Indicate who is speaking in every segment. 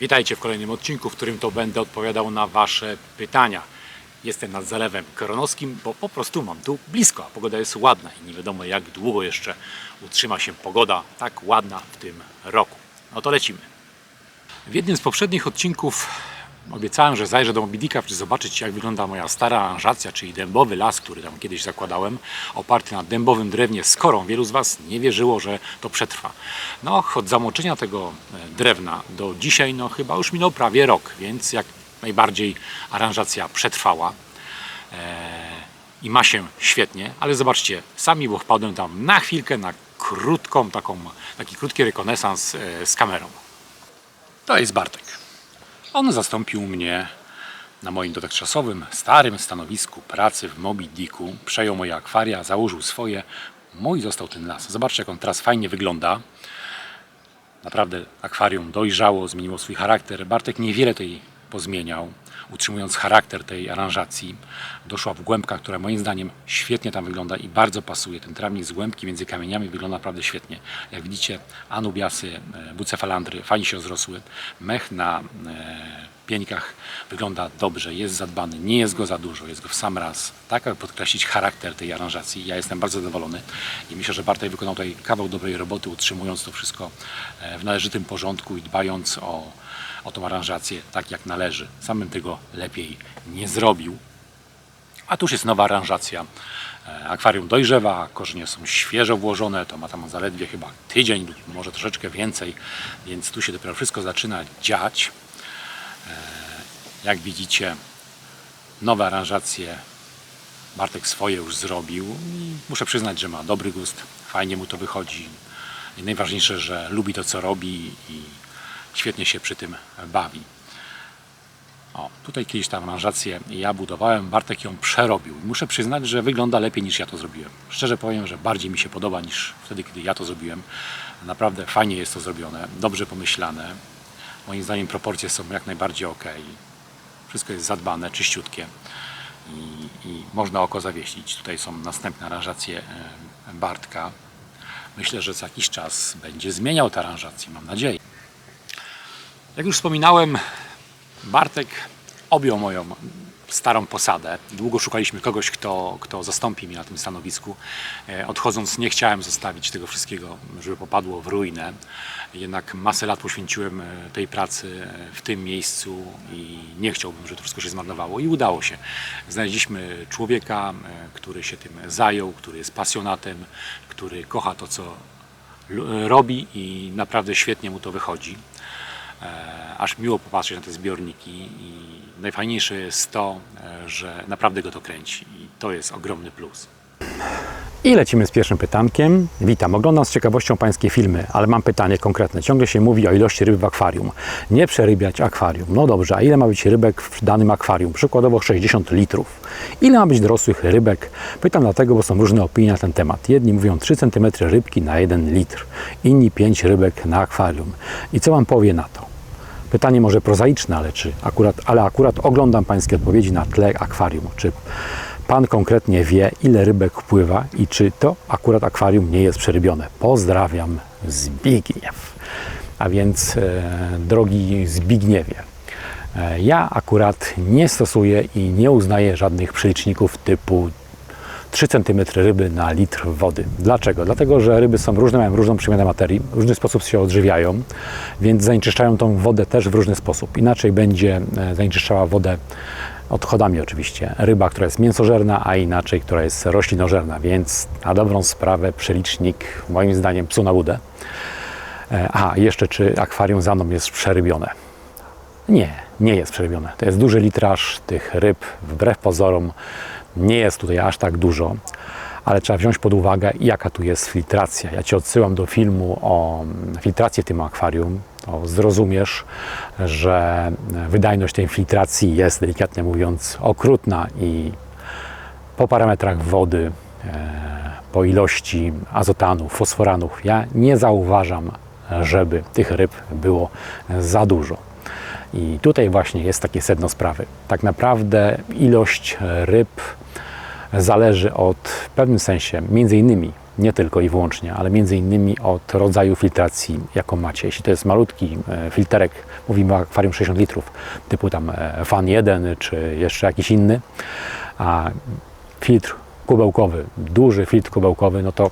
Speaker 1: Witajcie w kolejnym odcinku, w którym to będę odpowiadał na Wasze pytania. Jestem nad Zalewem Koronowskim, bo po prostu mam tu blisko, a pogoda jest ładna i nie wiadomo jak długo jeszcze utrzyma się pogoda tak ładna w tym roku. No to lecimy. W jednym z poprzednich odcinków obiecałem, że zajrzę do Mobidika, żeby zobaczyć jak wygląda moja stara aranżacja, czyli dębowy las, który tam kiedyś zakładałem, oparty na dębowym drewnie z korą. Wielu z Was nie wierzyło, że to przetrwa. No, od zamoczenia tego e, drewna do dzisiaj, no chyba już minął prawie rok, więc jak najbardziej aranżacja przetrwała e, i ma się świetnie, ale zobaczcie, sami, bo wpadłem tam na chwilkę, na krótką, taką, taki krótki rekonesans e, z kamerą. To jest Bartek. On zastąpił mnie na moim dotychczasowym, starym stanowisku pracy w Moby Dicku. Przejął moje akwaria, założył swoje. Mój został ten las. Zobaczcie, jak on teraz fajnie wygląda. Naprawdę akwarium dojrzało, zmieniło swój charakter. Bartek niewiele tej pozmieniał, utrzymując charakter tej aranżacji. Doszła w głębka, która moim zdaniem świetnie tam wygląda i bardzo pasuje. Ten trawnik z głębki między kamieniami wygląda naprawdę świetnie. Jak widzicie, anubiasy, e, bucefalandry fajnie się zrosły. Mech na e, pieńkach wygląda dobrze, jest zadbany, nie jest go za dużo, jest go w sam raz. Tak, aby podkreślić charakter tej aranżacji. Ja jestem bardzo zadowolony i myślę, że Bartek wykonał tutaj kawał dobrej roboty, utrzymując to wszystko e, w należytym porządku i dbając o, o tą aranżację tak jak należy. Sam bym tego lepiej nie zrobił. A tu już jest nowa aranżacja. E, Akwarium dojrzewa, korzenie są świeżo włożone, to ma tam zaledwie chyba tydzień lub może troszeczkę więcej, więc tu się dopiero wszystko zaczyna dziać. Jak widzicie, nowe aranżacje Bartek swoje już zrobił i muszę przyznać, że ma dobry gust, fajnie mu to wychodzi. I najważniejsze, że lubi to, co robi i świetnie się przy tym bawi. O, tutaj kiedyś tę aranżację ja budowałem, Bartek ją przerobił. Muszę przyznać, że wygląda lepiej niż ja to zrobiłem. Szczerze powiem, że bardziej mi się podoba niż wtedy, kiedy ja to zrobiłem. Naprawdę fajnie jest to zrobione, dobrze pomyślane. Moim zdaniem proporcje są jak najbardziej ok. Wszystko jest zadbane, czyściutkie i, i można oko zawiesić. Tutaj są następne aranżacje e, Bartka. Myślę, że za jakiś czas będzie zmieniał te aranżacje, mam nadzieję. Jak już wspominałem, Bartek objął moją starą posadę. Długo szukaliśmy kogoś, kto, kto zastąpi mnie na tym stanowisku. E, Odchodząc nie chciałem zostawić tego wszystkiego, żeby popadło w ruinę. Jednak masę lat poświęciłem e, tej pracy e, w tym miejscu i nie chciałbym, żeby to wszystko się zmarnowało. I udało się. Znaleźliśmy człowieka, który się tym zajął, który jest pasjonatem, który kocha to, co robi i naprawdę świetnie mu to wychodzi. E, aż miło popatrzeć na te zbiorniki i najfajniejsze jest to, e, że naprawdę go to kręci i to jest ogromny plus.
Speaker 2: I lecimy z pierwszym pytankiem. Witam, oglądam z ciekawością Pańskie filmy, ale mam pytanie konkretne. Ciągle się mówi o ilości ryb w akwarium. Nie przerybiać akwarium. No dobrze, a ile ma być rybek w danym akwarium? Przykładowo 60 litrów. Ile ma być dorosłych rybek? Pytam dlatego, bo są różne opinie na ten temat. Jedni mówią 3 cm rybki na 1 litr, inni 5 rybek na akwarium. I co Wam powie na to? Pytanie może prozaiczne, ale, czy akurat, ale akurat oglądam Pańskie odpowiedzi na tle akwarium. Czy Pan konkretnie wie, ile rybek wpływa i czy to akurat akwarium nie jest przerybione? Pozdrawiam, Zbigniew. A więc, e, drogi Zbigniewie, e, ja akurat nie stosuję i nie uznaję żadnych przeliczników typu 3 cm ryby na litr wody. Dlaczego? Dlatego, że ryby są różne, mają różną przemianę materii, w różny sposób się odżywiają, więc zanieczyszczają tą wodę też w różny sposób. Inaczej będzie e, zanieczyszczała wodę odchodami oczywiście. Ryba, która jest mięsożerna, a inaczej, która jest roślinożerna, więc na dobrą sprawę przelicznik moim zdaniem psu na udę. E, Aha, jeszcze czy akwarium za mną jest przerybione? Nie, nie jest przerybione. To jest duży litraż tych ryb, wbrew pozorom nie jest tutaj aż tak dużo, ale trzeba wziąć pod uwagę, jaka tu jest filtracja. Ja Cię odsyłam do filmu o filtracji w tym akwarium. To zrozumiesz, że wydajność tej filtracji jest, delikatnie mówiąc, okrutna i po parametrach wody, e, po ilości azotanów, fosforanów, ja nie zauważam, żeby tych ryb było za dużo. I tutaj właśnie jest takie sedno sprawy. Tak naprawdę ilość ryb zależy od w pewnym sensie między innymi nie tylko i wyłącznie, ale między innymi od rodzaju filtracji, jaką macie. Jeśli to jest malutki e, filterek, mówimy o akwarium 60 litrów, typu tam e, Fan 1 czy jeszcze jakiś inny, a filtr kubełkowy, duży filtr kubełkowy, no to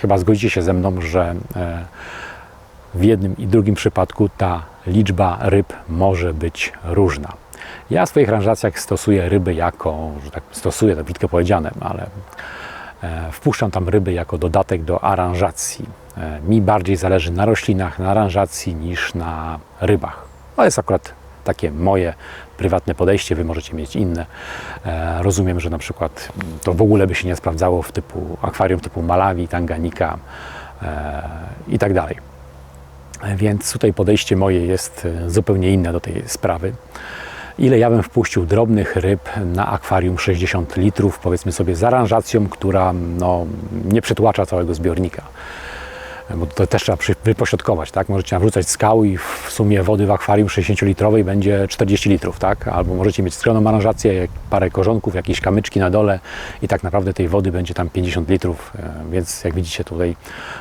Speaker 2: chyba zgodzicie się ze mną, że e, w jednym i drugim przypadku ta liczba ryb może być różna. Ja w swoich aranżacjach stosuję ryby jako, że tak stosuję, to brzydko powiedziane, ale e, wpuszczam tam ryby jako dodatek do aranżacji. E, mi bardziej zależy na roślinach, na aranżacji niż na rybach. To jest akurat takie moje prywatne podejście, wy możecie mieć inne. E, rozumiem, że na przykład mm, to w ogóle by się nie sprawdzało w typu akwarium typu Malawi, Tanganika i tak dalej. Więc tutaj podejście moje jest e, zupełnie inne do tej sprawy. Ile ja bym wpuścił drobnych ryb na akwarium 60 litrów, powiedzmy sobie z aranżacją, która no, nie przytłacza całego zbiornika. Bo to też trzeba wypośrodkować, tak? Możecie nawrzucać skał i w sumie wody w akwarium 60-litrowej będzie 40 litrów, tak? Albo możecie mieć skromną aranżację, parę korzonków, jakieś kamyczki na dole i tak naprawdę tej wody będzie tam 50 litrów, e, więc jak widzicie tutaj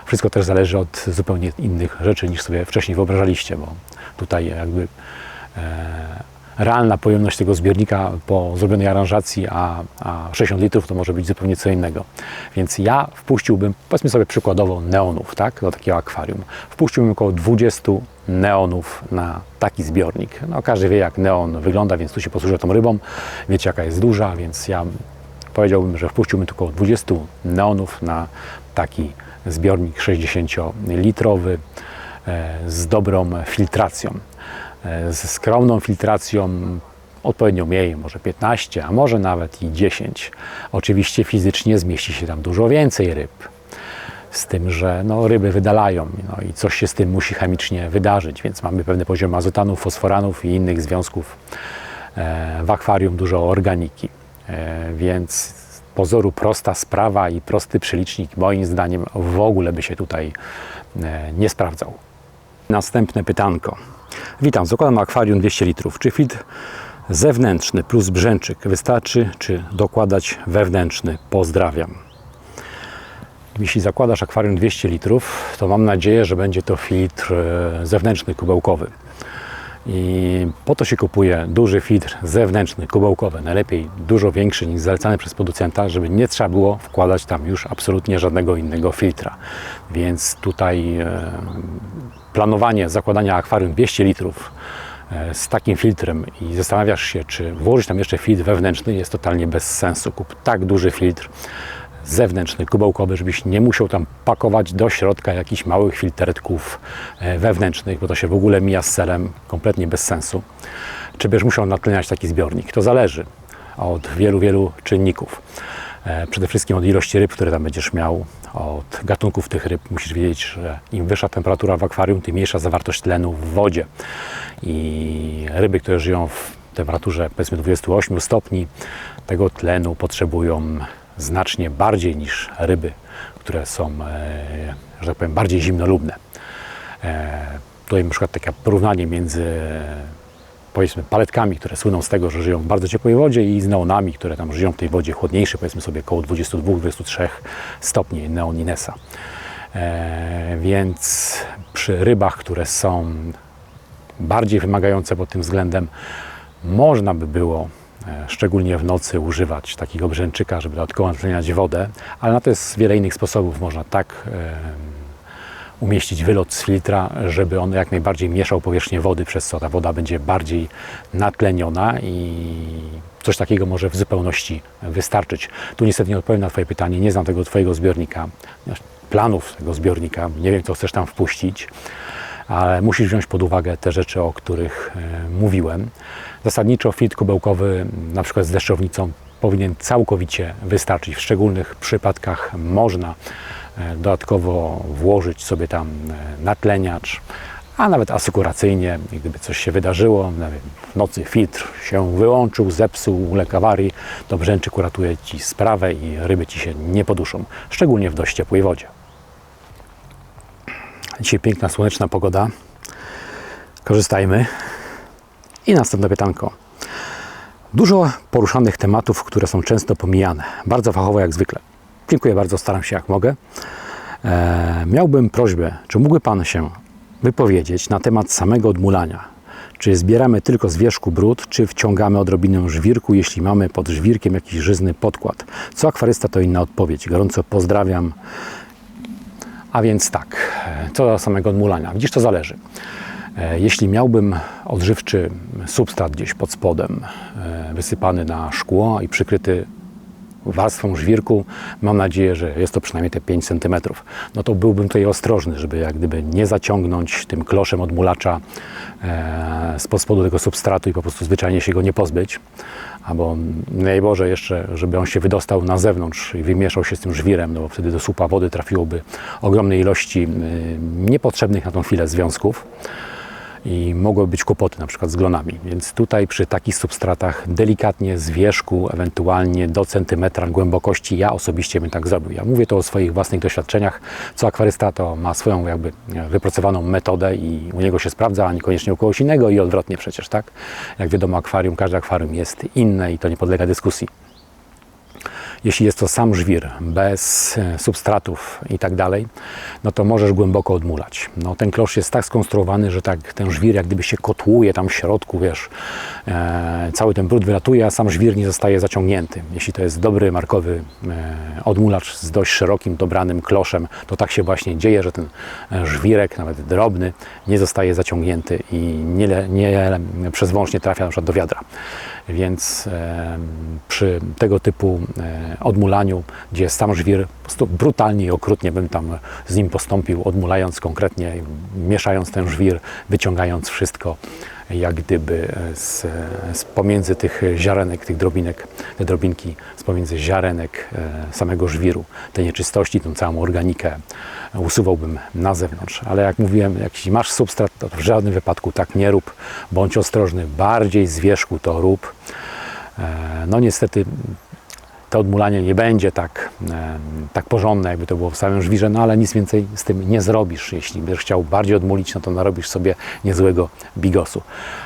Speaker 2: wszystko też zależy od zupełnie innych rzeczy niż sobie wcześniej wyobrażaliście, bo tutaj jakby e, realna pojemność tego zbiornika po zrobionej aranżacji, a, a 60 litrów to może być zupełnie co innego. Więc ja wpuściłbym, powiedzmy sobie przykładowo neonów, tak, do takiego akwarium. Wpuściłbym około 20 neonów na taki zbiornik. No, każdy wie, jak neon wygląda, więc tu się posłużę tą rybą. Wiecie, jaka jest duża, więc ja powiedziałbym, że wpuściłbym około 20 neonów na taki zbiornik 60-litrowy e, z dobrą filtracją. E, Z skromną filtracją odpowiednio mniej, może 15, a może nawet i 10. Oczywiście fizycznie zmieści się tam dużo więcej ryb. Z tym, że no, ryby wydalają no, i coś się z tym musi chemicznie wydarzyć, więc mamy pewne poziomy azotanów, fosforanów i innych związków e, w akwarium, dużo organiki. E, Więc pozoru prosta sprawa i prosty przelicznik moim zdaniem w ogóle by się tutaj nie sprawdzał. Następne pytanko. Witam, zakładam akwarium 200 litrów. Czy filtr zewnętrzny plus brzęczyk wystarczy, czy dokładać wewnętrzny? Pozdrawiam. Jeśli zakładasz akwarium 200 litrów, to mam nadzieję, że będzie to filtr e, zewnętrzny, kubełkowy. I po to się kupuje duży filtr zewnętrzny, kubełkowy, najlepiej dużo większy niż zalecany przez producenta, żeby nie trzeba było wkładać tam już absolutnie żadnego innego filtra. Więc tutaj e, planowanie zakładania akwarium 200 litrów e, z takim filtrem i zastanawiasz się, czy włożyć tam jeszcze filtr wewnętrzny, jest totalnie bez sensu. Kup tak duży filtr zewnętrzny, kubełkowy, żebyś nie musiał tam pakować do środka jakichś małych filterków e, wewnętrznych, bo to się w ogóle mija z celem, kompletnie bez sensu. Czy będziesz musiał natleniać taki zbiornik? To zależy od wielu, wielu czynników. E, Przede wszystkim od ilości ryb, które tam będziesz miał, od gatunków tych ryb. Musisz wiedzieć, że im wyższa temperatura w akwarium, tym mniejsza zawartość tlenu w wodzie. I ryby, które żyją w temperaturze powiedzmy 28 stopni, tego tlenu potrzebują znacznie bardziej niż ryby, które są, e, że tak powiem, bardziej zimnolubne. E, Tutaj na przykład takie porównanie między powiedzmy paletkami, które słyną z tego, że żyją w bardzo ciepłej wodzie i z neonami, które tam żyją w tej wodzie chłodniejszej, powiedzmy sobie około 22-23 stopni neon Inesa. E, więc przy rybach, które są bardziej wymagające pod tym względem, można by było e, szczególnie w nocy używać takiego brzęczyka, żeby dodatkowo natleniać wodę, ale na to jest wiele innych sposobów. Można tak e, umieścić wylot z filtra, żeby on jak najbardziej mieszał powierzchnię wody, przez co ta woda będzie bardziej natleniona i coś takiego może w zupełności wystarczyć. Tu niestety nie odpowiem na Twoje pytanie, nie znam tego Twojego zbiornika, planów tego zbiornika, nie wiem co chcesz tam wpuścić, ale musisz wziąć pod uwagę te rzeczy, o których e, mówiłem. Zasadniczo filtr kubełkowy, na przykład z deszczownicą, powinien całkowicie wystarczyć. W szczególnych przypadkach można dodatkowo włożyć sobie tam e, natleniacz, a nawet asykuracyjnie, gdyby coś się wydarzyło, w nocy filtr się wyłączył, zepsuł, uległ awarii, to brzęczyk uratuje Ci sprawę i ryby Ci się nie poduszą, szczególnie w dość ciepłej wodzie. Dzisiaj piękna, słoneczna pogoda. Korzystajmy. I następne pytanko. Dużo poruszanych tematów, które są często pomijane. Bardzo fachowo jak zwykle. Dziękuję bardzo, staram się jak mogę. E, miałbym prośbę, czy mógłby Pan się wypowiedzieć na temat samego odmulania? Czy zbieramy tylko z wierzchu brud, czy wciągamy odrobinę żwirku, jeśli mamy pod żwirkiem jakiś żyzny podkład? Co akwarysta to inna odpowiedź. Gorąco pozdrawiam. A więc tak, co do samego odmulania. Widzisz, to zależy. E, Jeśli miałbym odżywczy substrat gdzieś pod spodem, e, wysypany na szkło i przykryty warstwą żwirku, mam nadzieję, że jest to przynajmniej te 5 cm, no to byłbym tutaj ostrożny, żeby jak gdyby nie zaciągnąć tym kloszem odmulacza e, z spodu tego substratu i po prostu zwyczajnie się go nie pozbyć. Albo najboże jeszcze, żeby on się wydostał na zewnątrz i wymieszał się z tym żwirem, no bo wtedy do słupa wody trafiłoby ogromnej ilości y, niepotrzebnych na tą chwilę związków i mogły być kłopoty na przykład z glonami. Więc tutaj przy takich substratach delikatnie z wierzchu, ewentualnie do centymetra głębokości, ja osobiście bym tak zrobił. Ja mówię to o swoich własnych doświadczeniach. Co akwarysta to ma swoją jakby e, wypracowaną metodę i u niego się sprawdza, a niekoniecznie u kogoś innego i odwrotnie przecież, tak? Jak wiadomo, akwarium, każde akwarium jest inne i to nie podlega dyskusji. Jeśli jest to sam żwir, bez e, substratów i tak dalej, no to możesz głęboko odmulać. No, ten klosz jest tak skonstruowany, że tak ten żwir jak gdyby się kotłuje tam w środku, wiesz, e, cały ten brud wylatuje, a sam żwir nie zostaje zaciągnięty. Jeśli to jest dobry markowy e, odmulacz z dość szerokim, dobranym kloszem, to tak się właśnie dzieje, że ten e, żwirek, nawet drobny, nie zostaje zaciągnięty i nie, nie przezwącznie trafia na przykład do wiadra. Więc przy tego typu odmulaniu, gdzie sam żwir, brutalnie i okrutnie bym tam z nim postąpił, odmulając konkretnie, mieszając ten żwir, wyciągając wszystko jak gdyby z, z pomiędzy tych ziarenek, tych drobinek, te drobinki, z pomiędzy ziarenek e, samego żwiru, te nieczystości, tą całą organikę usuwałbym na zewnątrz. Ale jak mówiłem, jeśli masz substrat, to w żadnym wypadku tak nie rób, bądź ostrożny, bardziej z wierzchu to rób. E, No niestety to odmulanie nie będzie tak, e, tak porządne, jakby to było w samym żwirze, no ale nic więcej z tym nie zrobisz. Jeśli będziesz chciał bardziej odmulić, no to narobisz sobie niezłego bigosu.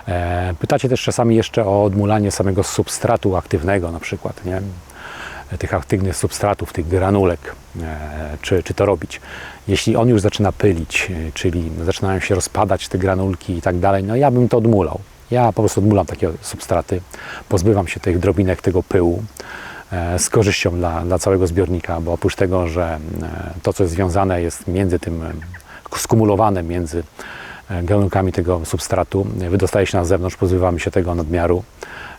Speaker 2: E, Pytacie też czasami jeszcze o odmulanie samego substratu aktywnego na przykład, nie? tych aktywnych substratów, tych granulek, e, czy, czy to robić. Jeśli on już zaczyna pylić, e, czyli zaczynają się rozpadać te granulki i tak dalej, no ja bym to odmulał. Ja po prostu odmulam takie substraty, pozbywam się tych drobinek, tego pyłu e, z korzyścią dla, dla całego zbiornika, bo oprócz tego, że e, to, co jest związane jest między tym, e, skumulowane między e, granulkami tego substratu, e, wydostaje się na zewnątrz, pozbywamy się tego nadmiaru,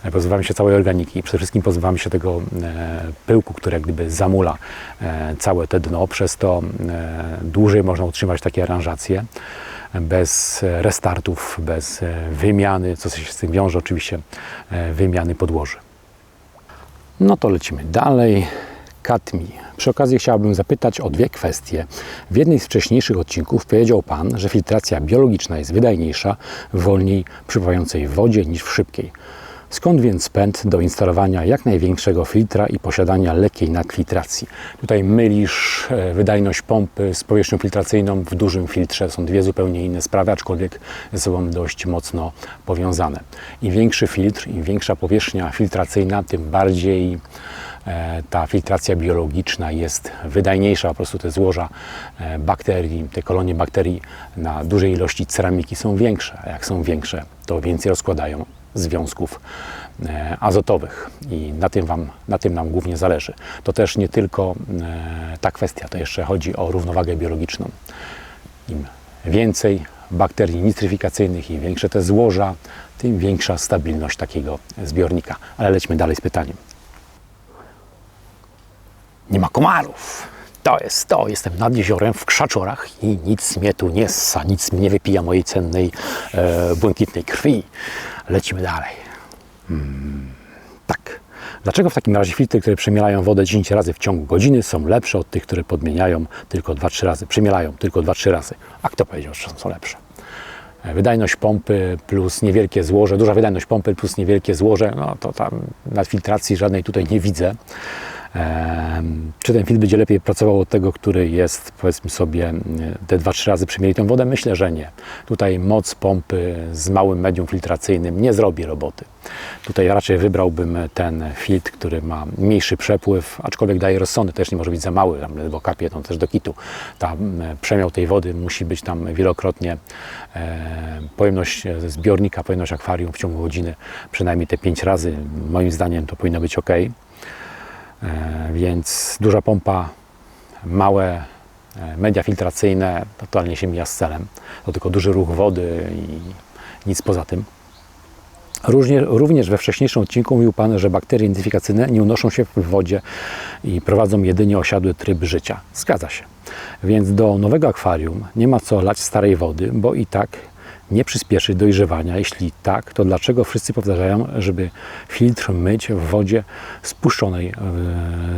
Speaker 2: e, pozbywamy się całej organiki i przede wszystkim pozbywamy się tego e, pyłku, który jak gdyby zamula e, całe te dno, przez to e, dłużej można utrzymać takie aranżacje bez e, restartów, bez e, wymiany, co się z tym wiąże oczywiście, e, wymiany podłoży. No to lecimy dalej. Katmi. Przy okazji chciałbym zapytać o dwie kwestie. W jednej z wcześniejszych odcinków powiedział Pan, że filtracja biologiczna jest wydajniejsza w wolniej przepływającej wodzie niż w szybkiej. Skąd więc pęd do instalowania jak największego filtra i posiadania lekkiej nadfiltracji? Tutaj mylisz e, wydajność pompy z powierzchnią filtracyjną w dużym filtrze. Są dwie zupełnie inne sprawy, aczkolwiek ze sobą dość mocno powiązane. Im większy filtr, im większa powierzchnia filtracyjna, tym bardziej e, ta filtracja biologiczna jest wydajniejsza, po prostu te złoża e, bakterii, te kolonie bakterii na dużej ilości ceramiki są większe, a jak są większe, to więcej rozkładają związków e, azotowych i na tym, wam, na tym nam głównie zależy. To też nie tylko e, ta kwestia, to jeszcze chodzi o równowagę biologiczną. Im więcej bakterii nitryfikacyjnych, im większe te złoża, tym większa stabilność takiego zbiornika. Ale lećmy dalej z pytaniem. Nie ma komarów. To jest to. Jestem nad jeziorem w krzaczorach i nic mnie tu nie ssa, nic mnie nie wypija mojej cennej e, błękitnej krwi. Lecimy dalej. Mm, tak. Dlaczego w takim razie filtry, które przemielają wodę 10 razy w ciągu godziny są lepsze od tych, które podmieniają tylko 2-3 razy, przemielają tylko 2-3 razy? A kto powiedział, że są lepsze? Wydajność pompy plus niewielkie złoże, duża wydajność pompy plus niewielkie złoże, no to tam nadfiltracji żadnej tutaj nie widzę. Czy ten filtr będzie lepiej pracował od tego, który jest, powiedzmy sobie, te 2-3 razy przemieli tą wodę? Myślę, że nie. Tutaj moc pompy z małym medium filtracyjnym nie zrobi roboty. Tutaj raczej wybrałbym ten filtr, który ma mniejszy przepływ, aczkolwiek daje rozsądy, też nie może być za mały, tam ledwo kapie to też do kitu. Ta przemiał tej wody musi być tam wielokrotnie pojemność zbiornika, pojemność akwarium w ciągu godziny przynajmniej te 5 razy. Moim zdaniem to powinno być ok. E, więc duża pompa, małe e, media filtracyjne totalnie się mija z celem. To tylko duży ruch wody i nic poza tym. Również we wcześniejszym odcinku mówił Pan, że bakterie identyfikacyjne nie unoszą się w wodzie i prowadzą jedynie osiadły tryb życia. Zgadza się. Więc do nowego akwarium nie ma co lać starej wody, bo i tak nie przyspieszy dojrzewania. Jeśli tak, to dlaczego wszyscy powtarzają, żeby filtr myć w wodzie spuszczonej e,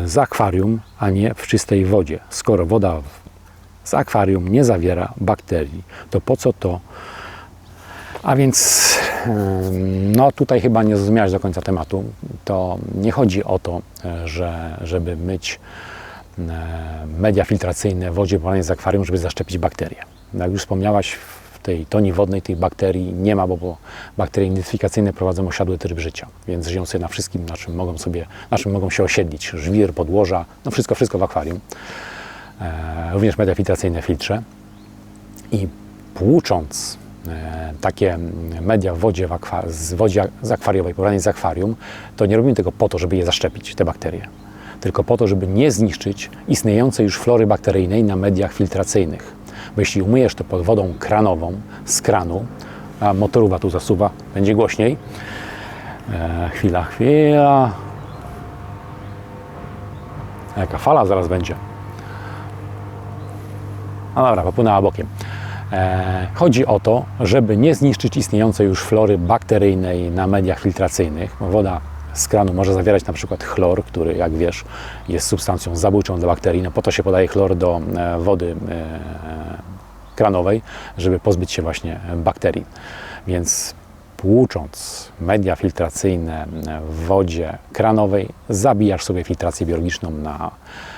Speaker 2: z akwarium, a nie w czystej wodzie? Skoro woda z akwarium nie zawiera bakterii, to po co to a więc no tutaj chyba nie zrozumiałeś do końca tematu. To nie chodzi o to, e, że, żeby myć e, media filtracyjne w wodzie polanej z akwarium, żeby zaszczepić bakterie. Jak już wspomniałaś, tej toni wodnej tych bakterii nie ma, bo, bakterie identyfikacyjne prowadzą osiadły tryb życia, więc żyją sobie na wszystkim, na czym mogą sobie, na czym mogą się osiedlić. Żwir, podłoża, no wszystko, wszystko w akwarium. E, również media filtracyjne, filtrze i płucząc e, takie media w wodzie w akwa, z wodzie z akwariowej, pobranej z akwarium, to nie robimy tego po to, żeby je zaszczepić, te bakterie, tylko po to, żeby nie zniszczyć istniejącej już flory bakteryjnej na mediach filtracyjnych. Bo jeśli umyjesz to pod wodą kranową, z kranu, a motorówka tu zasuwa, będzie głośniej. E, chwila, chwila. Jaka fala zaraz będzie. No dobra, popłynęła bokiem. E, chodzi o to, żeby nie zniszczyć istniejącej już flory bakteryjnej na mediach filtracyjnych. Woda z kranu może zawierać na przykład chlor, który jak wiesz jest substancją zabójczą dla bakterii. No po to się podaje chlor do e, wody e, kranowej, żeby pozbyć się właśnie bakterii. Więc płucząc media filtracyjne w wodzie kranowej, zabijasz sobie filtrację biologiczną na, e,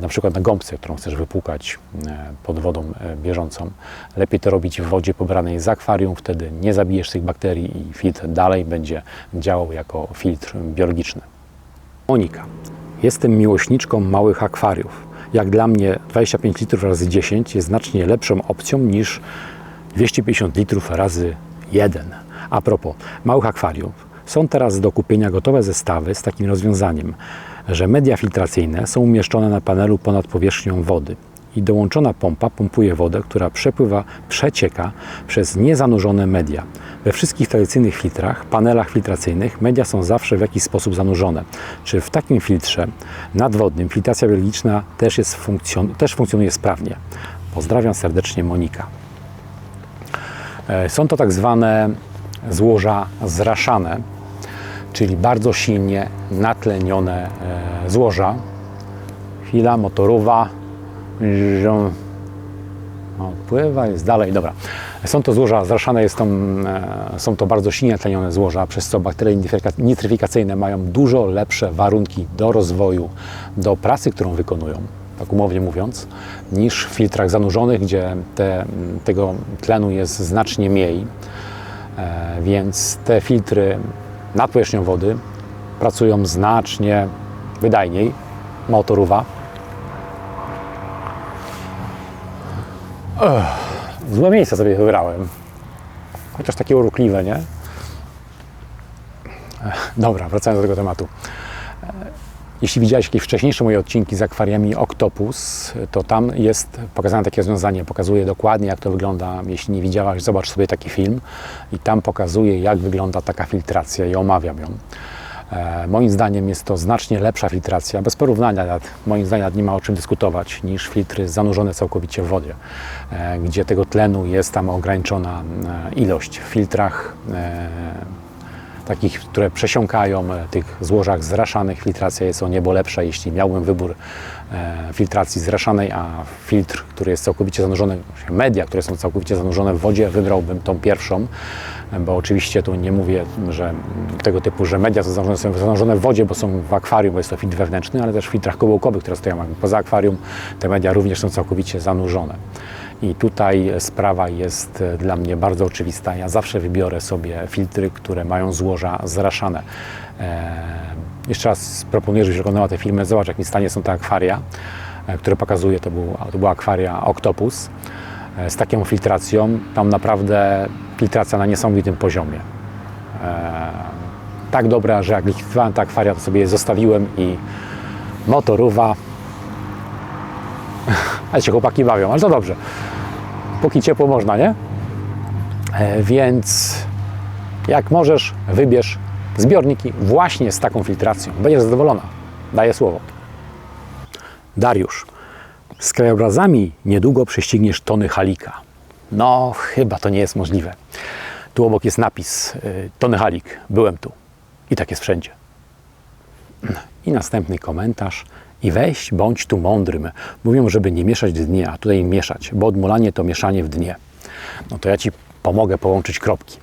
Speaker 2: na przykład na gąbce, którą chcesz wypłukać e, pod wodą e, bieżącą. Lepiej to robić w wodzie pobranej z akwarium, wtedy nie zabijesz tych bakterii i filtr dalej będzie działał jako filtr biologiczny. Monika. Jestem miłośniczką małych akwariów. Jak dla mnie 25 litrów razy 10 jest znacznie lepszą opcją niż 250 litrów razy 1. A propos małych akwariów, są teraz do kupienia gotowe zestawy z takim rozwiązaniem, że media filtracyjne są umieszczone na panelu ponad powierzchnią wody i dołączona pompa pompuje wodę, która przepływa, przecieka przez niezanurzone media. We wszystkich tradycyjnych filtrach, panelach filtracyjnych media są zawsze w jakiś sposób zanurzone. Czy w takim filtrze nadwodnym filtracja biologiczna też, jest funkcjon- też funkcjonuje sprawnie? Pozdrawiam serdecznie Monika. E, Są to tak zwane złoża zraszane, czyli bardzo silnie natlenione e, złoża. Chwila, motorowa. Żą- o, pływa, jest dalej, dobra. Są to złoża zraszane, jest to, e, są to bardzo silnie tlenione złoża, przez co bakterie nitryfika- nitryfikacyjne mają dużo lepsze warunki do rozwoju, do pracy, którą wykonują, tak umownie mówiąc, niż w filtrach zanurzonych, gdzie te, tego tlenu jest znacznie mniej. E, Więc te filtry nad powierzchnią wody pracują znacznie wydajniej. Ech, Złe miejsce sobie wybrałem. Chociaż takie urokliwe, nie? Dobra, wracając do tego tematu. Jeśli widziałeś jakieś wcześniejsze moje odcinki z akwariami Octopus, to tam jest pokazane takie rozwiązanie. Pokazuje dokładnie, jak to wygląda. Jeśli nie widziałaś, zobacz sobie taki film i tam pokazuje, jak wygląda taka filtracja i omawiam ją. E, moim zdaniem jest to znacznie lepsza filtracja, bez porównania, moim zdaniem nie ma o czym dyskutować, niż filtry zanurzone całkowicie w wodzie, e, gdzie tego tlenu jest tam ograniczona e, ilość. W filtrach takich, które przesiąkają e, tych złożach zraszanych. Filtracja jest o niebo lepsza, jeśli miałbym wybór e, filtracji zraszanej, a filtr, który jest całkowicie zanurzony, media, które są całkowicie zanurzone w wodzie, wybrałbym tą pierwszą, bo oczywiście tu nie mówię, że tego typu, że media są zanurzone, są zanurzone w wodzie, bo są w akwarium, bo jest to filtr wewnętrzny, ale też w filtrach kobyłkowych, które stoją poza akwarium, te media również są całkowicie zanurzone. I tutaj sprawa jest e, dla mnie bardzo oczywista. Ja zawsze wybiorę sobie filtry, które mają złoża zraszane. Eee, jeszcze raz proponuję, żebyś oglądała te filmy. Zobacz, w jakim stanie są te akwaria, e, które pokazuję. To, był, to była akwaria Octopus e, z taką filtracją. Tam naprawdę filtracja na niesamowitym poziomie. Tak dobra, że jak likwidowałem te akwaria, to sobie je zostawiłem i motoruwa ale się chłopaki bawią, ale to dobrze. Póki ciepło można, nie? E, więc jak możesz, wybierz zbiorniki właśnie z taką filtracją. Będziesz zadowolona. Daję słowo. Dariusz. Z krajobrazami niedługo prześcigniesz tony halika. No, chyba to nie jest możliwe. Tu obok jest napis y, Tony Halik. Byłem tu. I tak jest wszędzie. I następny komentarz. I weź, bądź tu mądrym. Mówią, żeby nie mieszać w dnie, a tutaj mieszać, bo odmulanie to mieszanie w dnie. No to ja Ci pomogę połączyć kropki.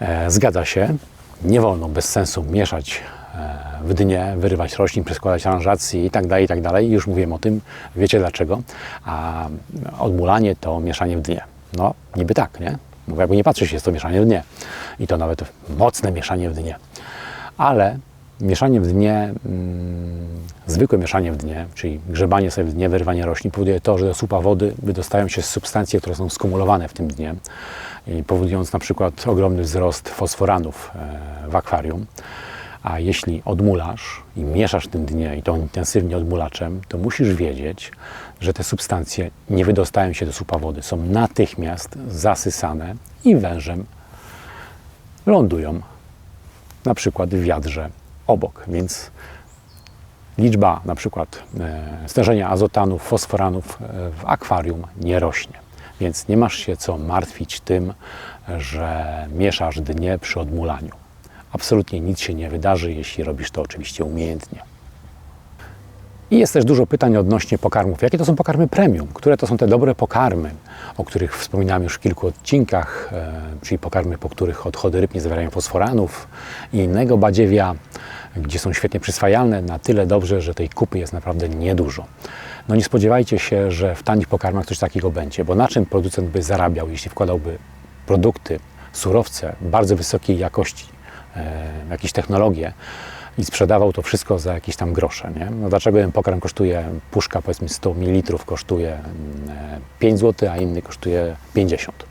Speaker 2: E, zgadza się, nie wolno bez sensu mieszać e, w dnie, wyrywać roślin, przeskładać aranżacji i tak i tak dalej. Już mówiłem o tym, wiecie dlaczego. A odmulanie to mieszanie w dnie. No, niby tak, nie? Mówię, jakby nie patrzeć, jest to mieszanie w dnie. I to nawet mocne mieszanie w dnie. Ale mieszanie w dnie, mm, zwykłe mieszanie w dnie, czyli grzebanie sobie w dnie, wyrywanie roślin, powoduje to, że do słupa wody wydostają się substancje, które są skumulowane w tym dnie, powodując na przykład ogromny wzrost fosforanów e, w akwarium. A jeśli odmulasz i mieszasz w tym dnie i to intensywnie odmulaczem, to musisz wiedzieć, że te substancje nie wydostają się do słupa wody, są natychmiast zasysane i wężem lądują na przykład w wiadrze obok, więc liczba na przykład e, stężenia azotanów, fosforanów e, w akwarium nie rośnie. Więc nie masz się co martwić tym, że mieszasz dnie przy odmulaniu. Absolutnie nic się nie wydarzy, jeśli robisz to oczywiście umiejętnie. I jest też dużo pytań odnośnie pokarmów. Jakie to są pokarmy premium? Które to są te dobre pokarmy, o których wspominałem już w kilku odcinkach, e, czyli pokarmy, po których odchody ryb nie zawierają fosforanów i innego badziewia, gdzie są świetnie przyswajalne, na tyle dobrze, że tej kupy jest naprawdę niedużo. No nie spodziewajcie się, że w tanich pokarmach coś takiego będzie, bo na czym producent by zarabiał, jeśli wkładałby produkty, surowce bardzo wysokiej jakości, e, jakieś technologie, i sprzedawał to wszystko za jakieś tam grosze. Nie? No dlaczego jeden pokarm kosztuje, puszka powiedzmy 100 ml kosztuje mm, 5 zł, a inny kosztuje 50.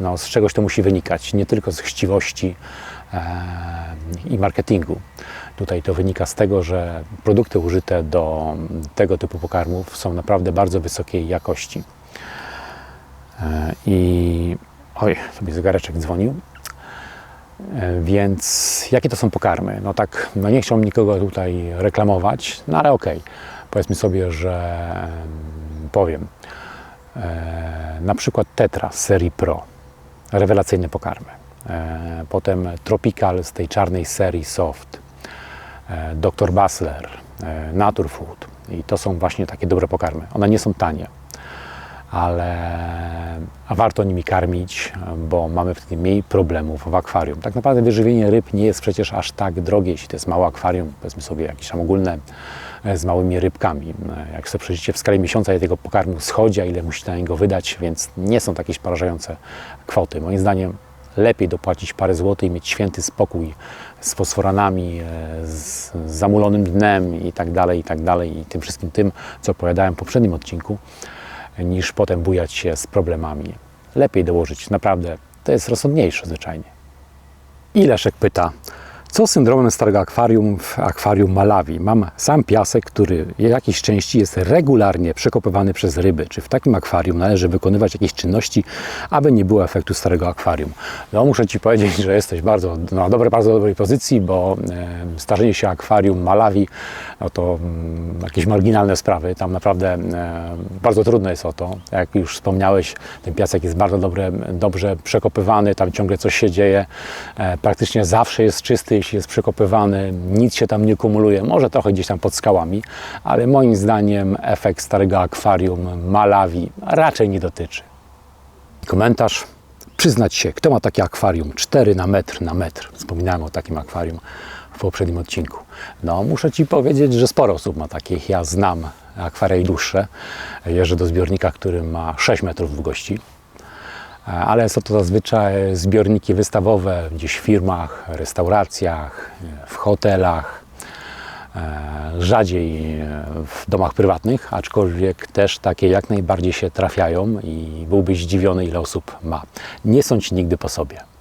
Speaker 2: No, z czegoś to musi wynikać, nie tylko z chciwości e, i marketingu. Tutaj to wynika z tego, że produkty użyte do tego typu pokarmów są naprawdę bardzo wysokiej jakości. E, I oj, sobie zegareczek dzwonił. E, Więc jakie to są pokarmy? No tak, no nie chciałbym nikogo tutaj reklamować, no ale okej. Powiedzmy sobie, że em, powiem. E, na przykład Tetra z serii Pro. Rewelacyjne pokarmy. E, potem Tropical z tej czarnej serii Soft. Dr. Basler, Naturfood. I to są właśnie takie dobre pokarmy. One nie są tanie ale a warto nimi karmić, bo mamy wtedy mniej problemów w akwarium. Tak naprawdę wyżywienie ryb nie jest przecież aż tak drogie, jeśli to jest małe akwarium, powiedzmy sobie jakieś tam ogólne e, z małymi rybkami. E, Jak sobie przejrzycie w skali miesiąca, ile tego pokarmu schodzi, a ile musicie na niego wydać, więc nie są takie porażające kwoty. Moim zdaniem lepiej dopłacić parę złotych i mieć święty spokój z fosforanami, e, z zamulonym dnem i tak dalej, i tak dalej, i tym wszystkim tym, co opowiadałem w poprzednim odcinku, niż potem bujać się z problemami. Lepiej dołożyć, naprawdę, to jest rozsądniejsze zwyczajnie. I Leszek pyta, Co z syndromem starego akwarium w akwarium Malawi? Mam sam piasek, który w jakiejś części jest regularnie przekopywany przez ryby. Czy w takim akwarium należy wykonywać jakieś czynności, aby nie było efektu starego akwarium? No muszę Ci powiedzieć, że jesteś bardzo, na dobrej, bardzo dobrej pozycji, bo e, starzenie się akwarium Malawi no to mm, jakieś marginalne sprawy. Tam naprawdę e, bardzo trudno jest o to. Jak już wspomniałeś, ten piasek jest bardzo dobre, dobrze przekopywany, tam ciągle coś się dzieje. E, praktycznie zawsze jest czysty, jeśli jest przekopywany, nic się tam nie kumuluje, może trochę gdzieś tam pod skałami, ale moim zdaniem efekt starego akwarium Malawi raczej nie dotyczy. Komentarz. Przyznać się, kto ma takie akwarium 4 na metr na metr. Wspominałem o takim akwarium w poprzednim odcinku. No, muszę Ci powiedzieć, że sporo osób ma takich. Ja znam akwaria i dłuższe. Jeżdżę do zbiornika, który ma 6 metrów długości. E, Ale są to zazwyczaj zbiorniki wystawowe gdzieś w firmach, restauracjach, e, w hotelach, e, rzadziej w domach prywatnych, aczkolwiek też takie jak najbardziej się trafiają i byłbyś zdziwiony, ile osób ma. Nie sądź nigdy po sobie.